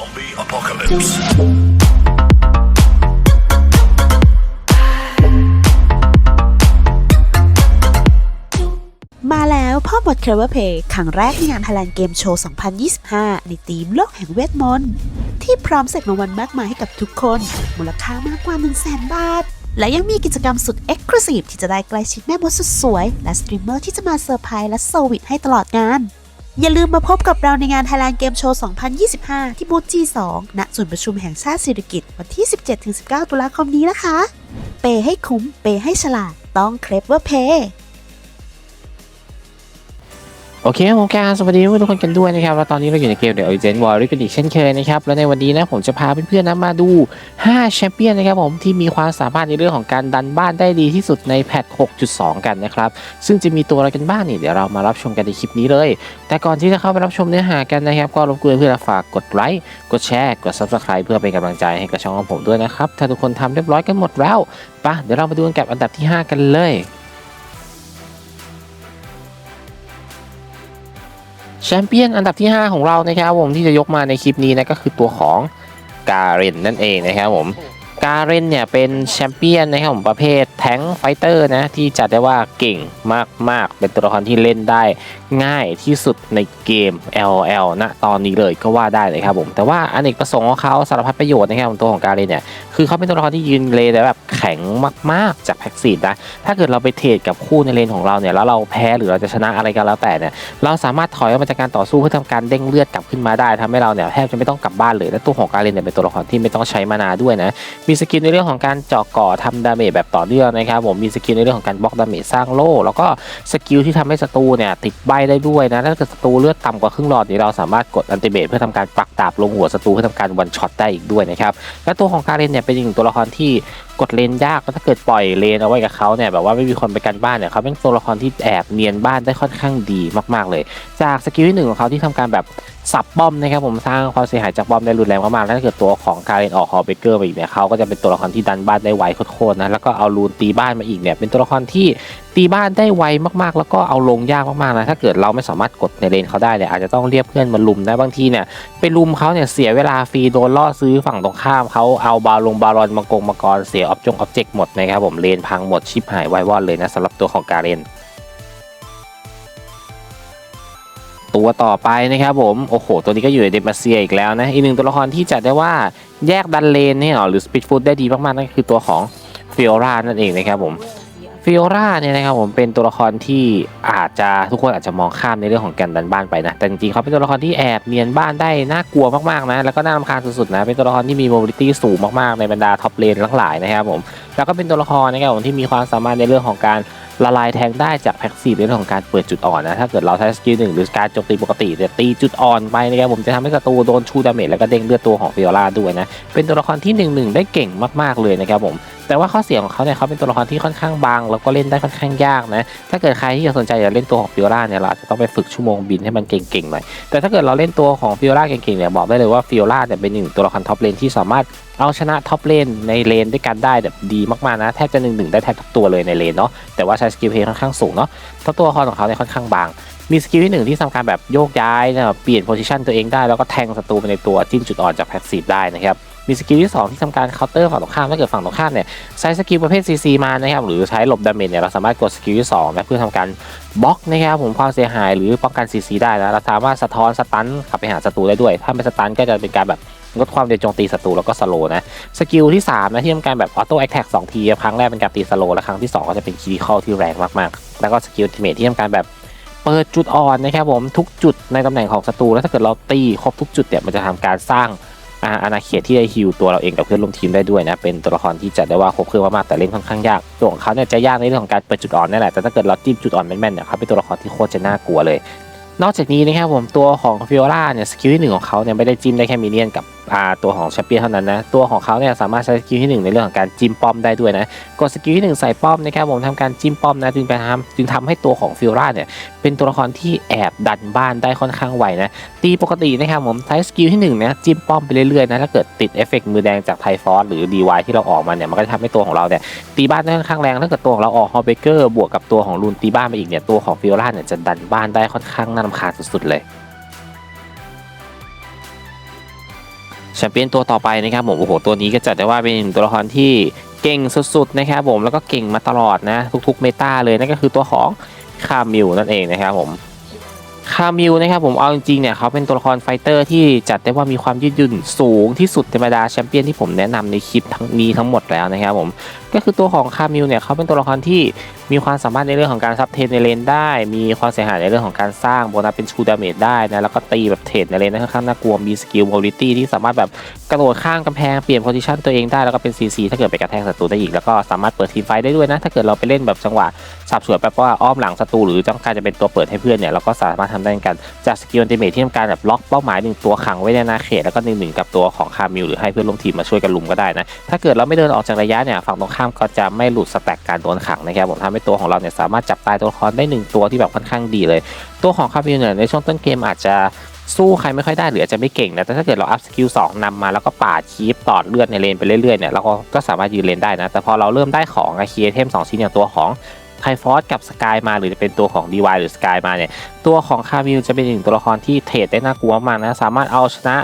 Zombie apocalypse. มาแล้วพ่อบท Clever Play ครั้งแรกในงาน Thailand Game Show 2025 ในธีมโลกแห่งเวทมนต์ที่พร้อมเสกรางวัลมากมายให้กับทุกคน มูลค่ามากกว่า 1 0 0 0 0 0 บาท และยังมีกิจกรรมสุด Exclusive ที่จะได้ใกล้ชิดแม่มดสุดสวย และสตรีมเมอร์ที่จะมาเซอร์ไพรส์และเซอร์วิสให้ตลอดงาน อย่าลืมมาพบกับเราในงาน Thailand Game Show 2025 ที่บูธ G2 ณ ศูนย์ประชุมแห่งชาติสิริกิติ์วันที่ 17-19 ตุลาคมนี้นะคะ เปย์ให้คุ้ม เปย์ให้ฉลาด ต้อง Clever Pay โอเคครับผมแกสวัสดีทุกคนกันด้วยนะครับ แล้วตอนนี้เราอยู่ในเกม The Origin War กันอีกเช่นเคยนะครับ แล้วในวันนี้นะผมจะพาเพื่อนๆนะมาดู 5 แชมเปี้ยนนะครับผมที่มีความสามารถในเรื่องของการดันบ้านได้ดีที่สุดในแพท 6.2 กันนะครับ ซึ่งจะมีตัวอะไรกันบ้างนี่เดี๋ยวเรามารับชมกันในคลิปนี้เลย แต่ก่อนที่จะเข้าไปรับชมเนื้อหากันนะครับ ก็รบกวนเพื่อนฝากกดไลค์ กดแชร์ กด Subscribe เพื่อเป็นกำลังใจให้กับช่องของผมด้วยนะครับ ถ้าทุกคนทำเรียบร้อยกันหมดแล้วปะเดี๋ยวเรามาดูกันกับอันดับที่ 5 กันเลย แชมเปี้ยนอันดับที่ 5 ของเรานะครับผมที่จะยกมาในคลิปนี้นะก็คือตัวของการเรนนั่นเองนะครับผมการเรนเนี่ยเป็นแชมเปี้ยนนะครับผมประเภทแทงไฟเตอร์นะที่จัดได้ว่าเก่งมากๆ เป็นตัวละครที่เล่นได้ ง่ายที่สุดในเกม LOL ณตอนนี้เลยก็ว่าได้เลยครับผม แต่ว่าอเนกประสงค์ของเขาสารพัดประโยชน์นะครับผมตัวของการเรนเนี่ย คือเขาเป็นตัวละครที่ยืนเลนได้แบบแข็งมากๆจากแพ็กซีดนะ ถ้าเกิดเราไปเทรดกับคู่ในเลนของเราเนี่ย แล้วเราแพ้หรือเราจะชนะอะไรก็แล้วแต่เนี่ย เราสามารถถอยออกมาจากการต่อสู้เพื่อทำการเด้งเลือดกลับขึ้นมาได้ทำให้เราเนี่ยแทบจะไม่ต้องกลับบ้านเลย และตัวของการเรนเนี่ยเป็นตัวละครที่ไม่ต้องใช้มานาด้วยนะ มีสกิลในเรื่องของการเจาะก่อทำดาเมจแบบต่อเนื่องนะครับผม มีสกิลในเรื่องของการบล็อกดาเมจสร้างโล่ แล้วก็สกิลที่ทำให้ศัตรูเนี่ยติดใบได้ด้วยนะ ถ้าเกิดศัตรูเลือดต่ำกว่าครึ่งหลอดนี่เราสามารถกดอันติเมตเพื่อทำการปักดาบลงหัวศัตรูเพื่อทำการวันช็อตได้อีกด้วยนะครับและตัวของการเรนเนี่ยเป็นอีกหนึ่งตัวละครที่ กดเลนยากแล้วถ้าเกิดปล่อยเลนเอาไว้กับเขาเนี่ยแบบว่าไม่มีคนไปกันบ้านเนี่ยเขาเป็นตัวละครที่แอบเนียนบ้านได้ค่อนข้างดีมาก ๆ เลย จากสกิลที่หนึ่งของเขาที่ทำการแบบสับป้อมนะครับผมสร้างความเสียหายจากป้อมได้รุนแรงมากๆแล้วถ้าเกิดตัวของการเรนออกฮอเบเกอร์ไปอีกเนี่ยเขาก็จะเป็นตัวละครที่ดันบ้านได้ไวโคตรๆนะแล้วก็เอารูนตีบ้านมาอีกเนี่ยเป็นตัวละครที่ตีบ้านได้ไวมากๆ แล้วก็เอาลงยากมากๆนะถ้าเกิดเราไม่สามารถกดในเลนเขาได้เนี่ยอาจจะต้องเรียกเพื่อนมาลุมนะบางทีเนี่ยไปลุมเขาเนี่ยเสียเวลาฟรีโดนล่อซื้อฝั่งตรงข้ามเขาเอาบาลงบารอนมังกรมังกรเสียออบจงออบเจกต์หมดนะครับผมเลนพังหมดชิปหายไวายวอดเลยนะสำหรับตัวของการเรนตัวต่อไปนะครับผม โอ้โห ตัวนี้ก็อยู่ในเดมาเซียอีกแล้วนะ อีกหนึ่งตัวละครที่จัดได้ว่าแยกดันเลนเนี่ยหรือสปีดฟูดได้ดีมากๆนั่นคือตัวของฟิโอรานั่นเองนะครับผม ฟิโอราเนี่ยนะครับผมเป็นตัวละครที่อาจจะทุกคนอาจจะมองข้ามในเรื่องของการดันบ้านไปนะ แต่จริงๆเขาเป็นตัวละครที่แอบเนียนบ้านได้น่ากลัวมากๆนะแล้วก็น่ารำคาญสุดๆนะเป็นตัวละครที่มีโมบิลิตี้สูงมากๆในบรรดาท็อปเลนทั้งหลายนะครับผมแล้วก็เป็นตัวละครนะครับผมที่มีความสามารถในเรื่องของการละลายแทงได้จากแพ็กซีในเรื่องของการเปิดจุดอ่อนนะถ้าเกิดเราใช้สกิลหนึ่งหรือการโจมตีปกติเนี่ยตีจุดอ่อนไปนะครับผมจะทำให้ศัตรูโดนชูดาเมจแล้วก็เด้งเลือดตัวของฟิโอลาด้วยนะเป็นตัวละครที่หนึ่งหนึ่งได้เก่งมากๆเลยนะครับผม แต่ว่าข้อเสียของเขาเนี่ยเขาเป็นตัวละครที่ค่อนข้างบางแล้วก็เล่นได้ค่อนข้างยากนะถ้าเกิดใครที่สนใจอยากเล่นตัวของฟิโอลาเนี่ยเราจะต้องไปฝึกชั่วโมงบินให้มันเก่งๆหน่อยแต่ถ้าเกิดเราเล่นตัวของฟิโอลาเก่งๆเนี่ยบอกได้เลยว่าฟิโอลาเนี่ยเป็นหนึ่งตัวละครท็อปเลนที่สามารถเอาชนะท็อปเลนในเลนด้วยกันได้แบบดีมากๆนะแทบจะหนึ่งหนึ่งได้แทบทุกตัวเลยในเลนเนาะแต่ว่าใช้สกิลเพย์ค่อนข้างสูงเนาะเพราะตัวละครของเขาเนี่ยค่อนข้างบาง มีสกิลที่หนึ่งที่ทำการแบบโยกย้ายนะครับเปลี่ยนโพซิชันตัวเองได้แล้วก็แทงศัตรูไปในตัวจิ้มจุดอ่อนจากแพสซีฟได้นะครับ มีสกิลที่สองที่ทำการเคาน์เตอร์ฝั่งตรงข้ามถ้าเกิดฝั่งตรงข้ามเนี่ยใช้สกิลประเภท CC มานะครับหรือใช้หลบดาเมจเนี่ยเราสามารถกดสกิลที่สองนะเพื่อทำการบล็อกนะครับผมความเสียหายหรือป้องกัน CC ได้นะเราสามารถสะท้อนสตันกลับไปหาศัตรูได้ด้วย ถ้าไม่สตันก็จะเป็นการแบบลดความเร็วโจมตีศัตรูแล้วก็สโลนะสกิลที่สามนะที่ทำการแบบออโต้แอคแท็กสองทีครั้งแรกเป็นการตีสโลและครั้งที่สองก็จะเป็นคีย์คอลที่แรงมากๆ แล้วก็สกิลทิเมทที่ทำการแบบเปิดจุดอ่อนนะครับผมทุกจุดในตำแหน่งของศัตรูแล้วถ้าเกิดเราตีครบทุกจุดเนี่ยมันจะทำการสร้าง อาณาเขตที่ได้ฮิวตัวเราเองกับเพื่อนร่วมทีมได้ด้วยนะ เป็นตัวละครที่จัดได้ว่าครบเครื่องมากๆแต่เล่นค่อนข้างยาก ตัวของเขาเนี่ยจะยากในเรื่องของการเปิดจุดอ่อนนี่แหละ แต่ถ้าเกิดเราจิ้มจุดอ่อนแม่นๆเนี่ยเขาเป็นตัวละครที่โคตรจะน่ากลัวเลย นอกจากนี้นะครับผมตัวของฟิโอล่าเนี่ยสกิลที่หนึ่งของเขาเนี่ยไม่ได้จิ้มได้แค่มิเนียนกับ ตัวของแชมเปี้ยนเท่านั้นนะ ตัวของเขาเนี่ยสามารถใช้สกิลที่หนึ่งในเรื่องของการจิ้มป้อมได้ด้วยนะ กดสกิลที่หนึ่งใส่ป้อมนะครับผมทำการจิ้มป้อมนะจึงไปทำจึงทำให้ตัวของฟิล่าเนี่ยเป็นตัวละครที่แอบดันบ้านได้ค่อนข้างไวนะ ตีปกตินะครับผมใช้สกิลที่หนึ่งเนี่ยจิ้มป้อมไปเรื่อยๆนะถ้าเกิดติดเอฟเฟกต์มือแดงจากไทฟอสหรือ DY ที่เราออกมาเนี่ยมันก็จะทำให้ตัวของเราเนี่ยตีบ้านได้ค่อนข้างแรงถ้าเกิดตัวของเราออกฮอเบเกอร์บวกกับตัวของลูนตีบ้านไปอีกเนี่ยตัวของฟิล่าเนี่ยจะดันบ้านได้ค่อนข้างน่ารำคาญสุดๆเลย แชมเปี้ยนตัวต่อไปนะครับผมโอ้โหตัวนี้ก็จัดได้ว่าเป็นตัวละครที่เก่งสุดๆนะครับผมแล้วก็เก่งมาตลอดนะ ทุกๆเมตาเลยนั่นก็คือตัวของคามิลนั่นเองนะครับผมคามิลนะครับผมเอาจริงๆเนี่ยเขาเป็นตัวละครไฟเตอร์ที่จัดได้ว่ามีความยืดหยุ่นสูงที่สุดในบรรดาแชมเปี้ยนที่ผมแนะนำในคลิปทั้งนี้ทั้งหมดแล้วนะครับผม ก็คือตัวของคามิลเนี่ยเขาเป็นตัวละครที่มีความสามารถในเรื่องของการซับเทรนในเลนได้ มีความเสียหายในเรื่องของการสร้างโบนัสเป็นชูดาเมจได้นะแล้วก็ตีแบบเทรดในเลนได้ค่อนข้างน่ากลัวมีสกิลโมบิลิตี้ที่สามารถแบบกระโดดข้ามกำแพงเปลี่ยนโพซิชันตัวเองได้แล้วก็เป็น CC ถ้าเกิดไปกระแทกศัตรูได้อีกแล้วก็สามารถเปิดทีมไฟได้ด้วยนะ ถ้าเกิดเราไปเล่นแบบจังหวะสับสวนแบบว่าอ้อมหลังศัตรูหรือต้องการจะเป็นตัวเปิดให้เพื่อนเนี่ยเราก็สามารถทำได้เหมือนกันจากสกิลอันติเมทที่ทำการแบบล็อกเป้าหมายหนึ่งตัวขังไว้ในอาณาเขตแล้วก็หนึ่งหนึ่งกับตัวของคามิลหรือให้เพื่อนร่วมทีมมาช่วยกันลุมก็ได้นะถ้าเกิดเราไม่เดินออกจากระยะเนี่ยฝั่งตรงข้ามก็จะไม่หลุดสแต็กการโดนขังนะครับผมทำให้ตัวของเราเนี่ยสามารถจับตายตัวละครได้หนึ่งตัวที่แบบค่อนข้างดีเลย ตัวของคามิลเนี่ยในช่วงต้นเกมอาจจะสู้ใครไม่ค่อยได้หรืออาจจะไม่เก่งนะแต่ถ้าเกิดเราอัพสกิล2นำมาแล้วก็ปาดคีปตอดเลือดในเลนไปเรื่อยๆเนี่ยเราก็ก็สามารถยืนเลนได้นะ แต่พอเราเริ่มได้ของอะคีเทมสองชิ้นอย่างตัวของไทฟอสกับสกายมาหรือจะเป็นตัวของ DY หรือสกายมาเนี่ยตัวของคามิลจะเป็นหนึ่งตัวละครที่เทรดได้น่ากลัวมากนะสามารถเอาชนะ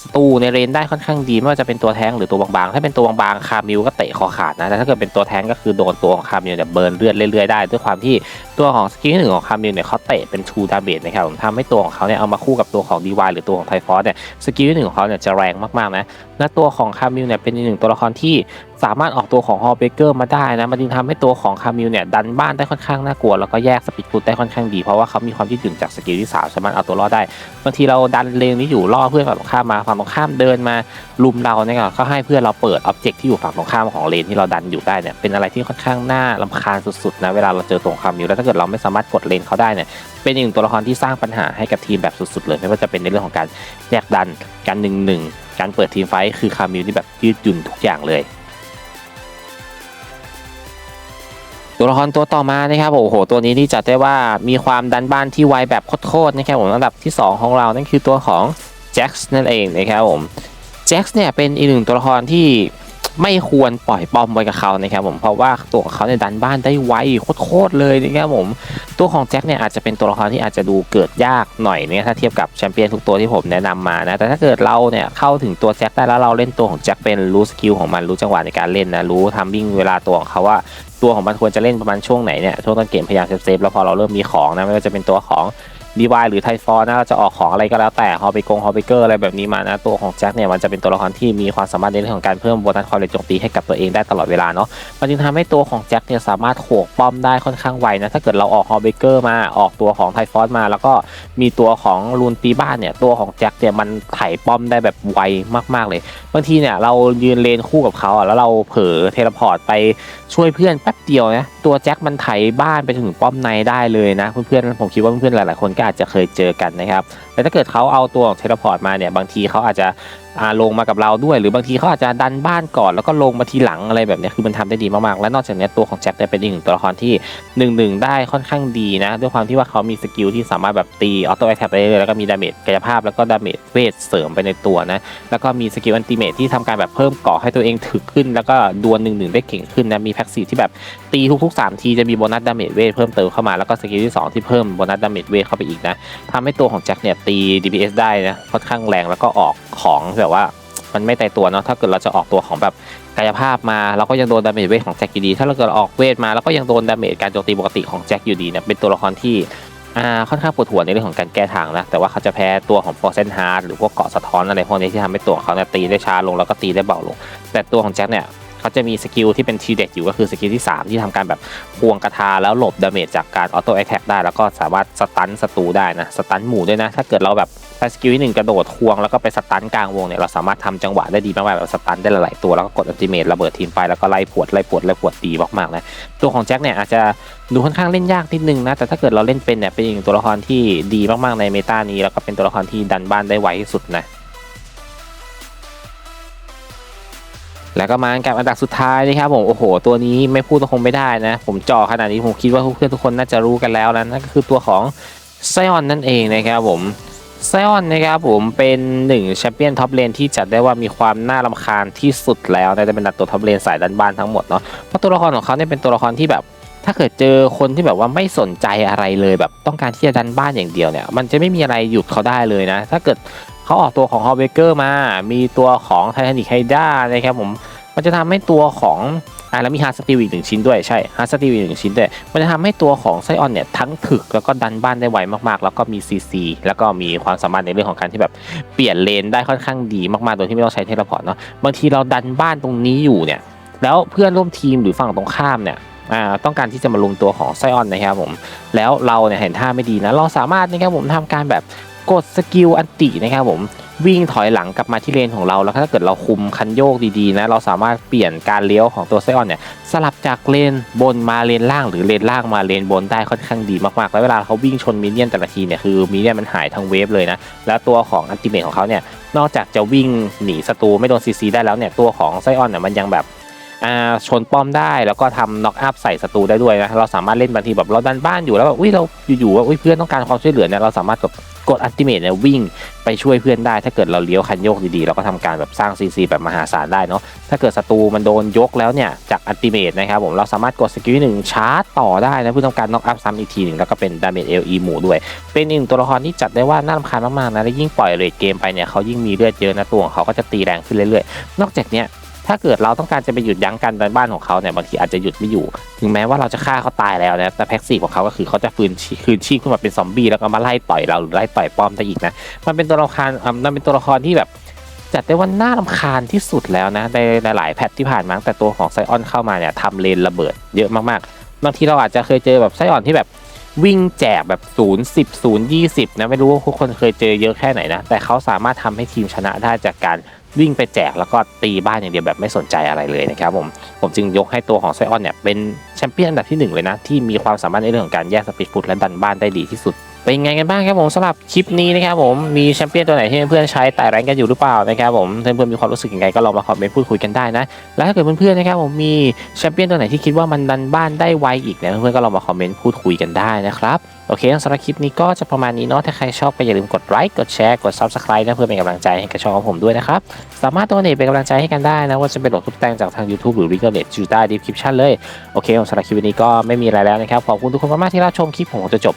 สตูในเรนได้ค่อนข้างดีไม่ว่าจะเป็นตัวแท้งหรือตัวบางๆ ถ้าเป็นตัวบางๆคามิวก็เตะคอขาดนะแต่ถ้าเกิดเป็นตัวแท้งก็คือโดนตัวของคามิวเนี่ยเบิร์นเลือดเรื่อยๆได้ด้วยความที่ตัวของสกิลที่หนึ่งของคามิวเนี่ยเขาเตะเป็นชูดาเมจนะครับผมทำให้ตัวของเขาเนี่ยเอามาคู่กับตัวของดีวายหรือตัวของไทฟอสเนี่ยสกิลที่หนึ่งของเขาเนี่ยจะแรงมากๆนะ และตัวของคามิลเนี่ยเป็นอีกหนึ่งตัวละครที่สามารถออกตัวของฮอลเบเกอร์มาได้นะมันจึงทำให้ตัวของคามิลเนี่ยดันบ้านได้ค่อนข้างน่ากลัวแล้วก็แยกสปีดฟุตได้ค่อนข้างดีเพราะว่าเขามีความยืดหยุ่นจากสกิลที่สามสามารถเอาตัวรอดได้บางทีเราดันเลนนี้อยู่ล่อเพื่อนฝั่งตรงข้ามมาฝั่งตรงข้ามเดินมาลุมเราเนี่ยก็ให้เพื่อนเราเปิดอ็อบเจกต์ที่อยู่ฝั่งตรงข้ามของเลนที่เราดันอยู่ได้เนี่ยเป็นอะไรที่ค่อนข้างน่าลำคาญสุดๆนะเวลาเราเจอตัวคามิลแล้วถ้าเกิดเราไม่สามารถกดเลนเขาได้เนี่ยเป็นอีกหนึ่งตัวละครที่สร้างปัญหาให้กับทีมแบบสุดๆเลยไม่ว่าจะเป็นในเรื่องของการแยกดันการหนึ่งหนึ่ง การเปิดทีมไฟท์คือคามิลที่แบบยืดหยุ่นทุกอย่างเลย ตัวละครตัวต่อมานะครับโอ้โหตัวนี้ที่จัดได้ว่ามีความดันบ้านที่ไวแบบโคตรๆนะครับผมอันดับที่ 2 ของเรานั่นคือตัวของแจ็คส์นั่นเองนะครับผมแจ็คส์เนี่ยเป็นอีกหนึ่งตัวละครที่ ไม่ควรปล่อยปอมไว้กับเขานะครับผมเพราะว่าตัวของเขาเนี่ยดันบ้านได้ไวโคตรเลยนะครับผมตัวของแจ็คเนี่ยอาจจะเป็นตัวละครที่อาจจะดูเกิดยากหน่อยเนี่ยถ้าเทียบกับแชมเปี้ยนทุกตัวที่ผมแนะนำมานะแต่ถ้าเกิดเราเนี่ยเข้าถึงตัวแจ็คได้แล้วเราเล่นตัวของแจ็คเป็นรู้สกิลของมันรู้จังหวะในการเล่นนะรู้ทัมมิ่งเวลาตัวของเขาว่าตัวของมันควรจะเล่นประมาณช่วงไหนเนี่ยช่วงต้นเกมพยายามเซฟๆแล้วพอเราเริ่มมีของนะไม่ว่าจะเป็นตัวของ ดีวายหรือไทฟอร์นะเราจะออกของอะไรก็แล้วแต่ฮอลไปกงฮอลไปเกอร์อะไรแบบนี้มานะตัวของแจ็คเนี่ยมันจะเป็นตัวละครที่มีความสามารถในเรื่องของการเพิ่มโบนัสความเร็วโจมตีให้กับตัวเองได้ตลอดเวลาเนาะมันจึงทำให้ตัวของแจ็คเนี่ยสามารถโขกป้อมได้ค่อนข้างไวนะถ้าเกิดเราออกฮอลไปเกอร์มาออกตัวของไทฟอร์มา แล้วก็มีตัวของลูนตีบ้านเนี่ยตัวของแจ็คเนี่ยมันไถป้อมได้แบบไวมากๆเลยบางทีเนี่ยเรายืนเลนคู่กับเขาอะแล้วเราเผลอเทเลพอร์ตไปช่วยเพื่อนแป๊บเดียวนะ ตัวแจ็คมันไถบ้านไปถึงป้อมในได้เลยนะเพื่อนๆผมคิดว่าเพื่อนๆหลายๆคนก็อาจจะเคยเจอกันนะครับ แต่ถ้าเกิดเขาเอาตัวของเทเลพอร์ตมาเนี่ยบางทีเขาอาจจะลงมากับเราด้วย หรือบางทีเขาอาจจะดันบ้านก่อนแล้วก็ลงมาทีหลังอะไรแบบนี้คือมันทำได้ดีมากๆ และนอกจากนี้ตัวของแจ็คเนี่ยเป็นอีกหนึ่งตัวละครที่หนึ่งหนึ่งได้ค่อนข้างดีนะ ด้วยความที่ว่าเขามีสกิลที่สามารถแบบตีออโต้แอทแทกได้เลยแล้วก็มีดาเมจกายภาพแล้วก็ดาเมจเวทเสริมไปในตัวนะแล้วก็มีสกิลอันติเมทที่ทำการแบบเพิ่มเกาะให้ตัวเองถึกขึ้น แล้วก็ดวลหนึ่งหนึ่งได้เก่งขึ้นนะมีแพ็กซีที่แบบตีทุกๆ3ทีจะมีโบนัสดาเมจเวทเพิ่มเติมเข้ามาแล้วก็สกิลที่ 2 ที่เพิ่มโบนัสดาเมจเวทเข้าไปอีกนะทำให้ตัวของแจ็คเนี่ยตี DPS ได้นะค่อนข้างแรงแล้วก็ออกของแบบว่ามันไม่ตายตัวเนาะถ้าเกิดเราจะออกตัวของแบบกายภาพมาเราก็ยังโดนดาเมจเวทของแจ็คอยู่ดี ถ้าเราเกิดออกเวทมาแล้วก็ยังโดนดาเมจการโจมตีปกติของแจ็คอยู่ดีเนี่ยเป็นตัวละครที่ค่อนข้างปวดหัวในเรื่องของการแก้ทางนะ แต่ว่าเขาจะแพ้ตัวของ f o r c e n Hard หรือพวกเกาะสะท้อนอะไรพวกนี้ที่ทำให้ตัวของเขาเนี่ยตีได้ช้าลงแล้วก็ตีได้เบาลง แต่ตัวของแจ็คเนี่ย เขาจะมีสกิลที่เป็นทีเด็ดอยู่ก็คือสกิลที่ 3 ที่ทำการแบบควงกระทาแล้วหลบดาเมจจากการออโต้แอ t แทกได้แล้วก็สามารถสตันศัตรูได้นะสตันหมู่ด้วยนะ ถ้าเกิดเราแบบใช้สกิลที่หนึ่งกระโดดควงแล้วก็ไปสตันกลางวงเนี่ยเราสามารถทำจังหวะได้ดีมากๆแบบสตันได้หลายๆตัวแล้วก็กดอัลติเมทระเบิดทีมไปแล้วก็ไล่ปวดไล่ปวดไล่ปวดดีมากๆนะตัวของแจ็คเนี่ยอาจจะดูค่อนข้างเล่นยากนิดนึงนะแต่ถ้าเกิดเราเล่นเป็นเนี่ยเป็นอีกหนึ่งตัวละครที่ดีมากๆในเมตานี้แล้วก็เป็นตัวละครที่ดันบ้านได้ไวที่สุดนะ แล้วก็มากับอันดับสุดท้ายนะครับผมโอ้โห ตัวนี้ไม่พูดก็คงไม่ได้นะ ผมจ่อขนาดนี้ผมคิดว่าเพื่อนทุกคนน่าจะรู้กันแล้วนะนั่นก็คือตัวของไซออนนั่นเองนะครับผมไซออนนะครับผมเป็นหนึ่งแชมเปี้ยนท็อปเลนที่จัดได้ว่ามีความน่ารำคาญที่สุดแล้วนะจะเป็นตัวท็อปเลนสายดันบ้านทั้งหมดเนาะเพราะตัวละครของเขาเนี่ยเป็นตัวละครที่แบบถ้าเกิดเจอคนที่แบบว่าไม่สนใจอะไรเลยแบบต้องการที่จะดันบ้านอย่างเดียวเนี่ย มันจะไม่มีอะไรหยุดเขาได้เลยนะ ถ้าเกิด เขาออกตัวของฮอเบเกอร์มา มีตัวของไททานิกไฮด้านะครับผม มันจะทำให้ตัวของอ่าแล้วมีฮาร์สตีลอีกหนึ่งชิ้นด้วยใช่ฮาร์สตีลอีกหนึ่งชิ้นด้วยมันจะทำให้ตัวของไซออนเนี่ยทั้งถึกแล้วก็ดันบ้านได้ไวมากๆ แล้วก็มีซีซีแล้วก็มีความสามารถในเรื่องของการที่แบบเปลี่ยนเลนได้ค่อนข้างดีมากๆ โดยที่ไม่ต้องใช้เทเลพอร์ตเนาะบางทีเราดันบ้านตรงนี้อยู่เนี่ยแล้วเพื่อนร่วมทีมหรือฝั่งตรงข้ามเนี่ยอ่าต้องการที่จะมาลงตัวของไซออนนะครับผม แล้วเราเนี่ยเห็นท่าไม่ดีนะ เราสามารถนะครับผมทำการแบบ กดสกิลอันตินะครับผมวิ่งถอยหลังกลับมาที่เลนของเราแล้วถ้าเกิดเราคุมคันโยกดีๆนะเราสามารถเปลี่ยนการเลี้ยวของตัวไซออนเนี่ยสลับจากเลนบนมาเลนล่าง หรือเลนล่างมาเลนบนได้ค่อนข้างดีมากๆ แล้วเวลาเขาวิ่งชนมินเนี่ยนแต่ละทีเนี่ยคือมินเนี่ยนมันหายทั้งเวฟเลยนะแล้วตัวของอันติเมทของเขาเนี่ยนอกจากจะวิ่งหนีศัตรูไม่โดนซีซีได้แล้วเนี่ยตัวของไซออนเนี่ยมันยังแบบ ชนป้อมได้แล้วก็ทำน็อกอัพใส่ศัตรูได้ด้วยนะเราสามารถเล่นบางทีแบบเราดันบ้านอยู่แล้วแบบอุ้ยเราอยู่ๆว่าอุ้ยเพื่อนต้องการความช่วยเหลือเนี่ยเราสามารถแบบกดอันติเมทเนี่ยวิ่งไปช่วยเพื่อนได้ ถ้าเกิดเราเลี้ยวคันโยกดีๆ เราก็ทำการแบบสร้างซีซีแบบมหาศาลได้เนาะถ้าเกิดศัตรูมันโดนยกแล้วเนี่ยจากอัลติเมทนะครับผมเราสามารถกดสกิลหนึ่งชาร์จต่อได้นะเพื่อต้องการน็อกอัพซ้ำอีกทีหนึ่งแล้วก็เป็นดาเมจเอลีหมู่ด้วย เป็นอีกหนึ่งตัวละครที่จัดได้ว่าน่ารำคาญมากๆนะและยิ่งปล่อยเรทเกมไปเนี่ยเขายิ่งมีเลือดเยอะนะตัวของเขาก็จะตีแรงขึ้นเรื่อยๆ นอกจากเนี้ย ถ้าเกิดเราต้องการจะไปหยุดยั้งการดันบ้านของเขาเนี่ยบางทีอาจจะหยุดไม่อยู่ ถึงแม้ว่าเราจะฆ่าเขาตายแล้วนะแต่แพ็กซีฟของเขาก็คือเขาจะฟื้นชีคืนชีพขึ้นมาเป็นซอมบี้แล้วก็มาไล่ต่อยเราหรือไล่ต่อยป้อมได้อีกนะมันเป็นตัวละครมันเป็นตัวละครที่แบบจัดได้ว่าน่ารำคาญที่สุดแล้วนะในหลายแพทที่ผ่านมาแต่ตัวของไซออนเข้ามาเนี่ยทำเลนระเบิดเยอะมากๆบางทีเราอาจจะเคยเจอแบบไซออนที่แบบวิ่งแจกแบบ0 10 0 20นะไม่รู้ว่าทุกคนเคยเจอเยอะแค่ไหนนะ แต่เขาสามารถทำให้ทีมชนะได้จากการ วิ่งไปแจกแล้วก็ตีบ้านอย่างเดียวแบบไม่สนใจอะไรเลยนะครับผมผมจึงยกให้ตัวของไซออนเนี่ยเป็นแชมเปี้ยนอันดับที่หนึ่งเลยนะ ที่มีความสามารถในเรื่องของการแยกสปีดฟุตและดันบ้านได้ดีที่สุด เป็นไงกันบ้างครับผมสำหรับคลิปนี้นะครับผมมีแชมเปี้ยนตัวไหนที่เพื่อนๆใช้ไต่แรงกันอยู่หรือเปล่านะครับผมเพื่อนๆมีความรู้สึกยังไงก็ลองมาคอมเมนต์พูดคุยกันได้นะ แล้วถ้าเกิดเพื่อนๆนะครับผมมีแชมเปี้ยนตัวไหนที่คิดว่ามันดันบ้านได้ไวอีกเนี่ยเพื่อนๆก็ลองมาคอมเมนต์พูดคุยกันได้นะครับโอเคสำหรับคลิปนี้ก็จะประมาณนี้เนาะถ้าใครชอบก็อย่าลืมกดไลค์กดแชร์กด subscribe นะเพื่อเป็นกำลังใจให้กับช่องของผมด้วยนะครับสามารถตัวนี้เป็นกำลังใจให้กันได้นะว่าจะเป็นหลดทุกแต่งจากทาง YouTube หรือ r e g a l e t อยู่ใต้ description เลยโอเคสำหรับคลิปนี้ก็ไม่มีอะไรแล้วนะครับขอบคุณทุกคนมากๆที่รับชมคลิปผมจนจบ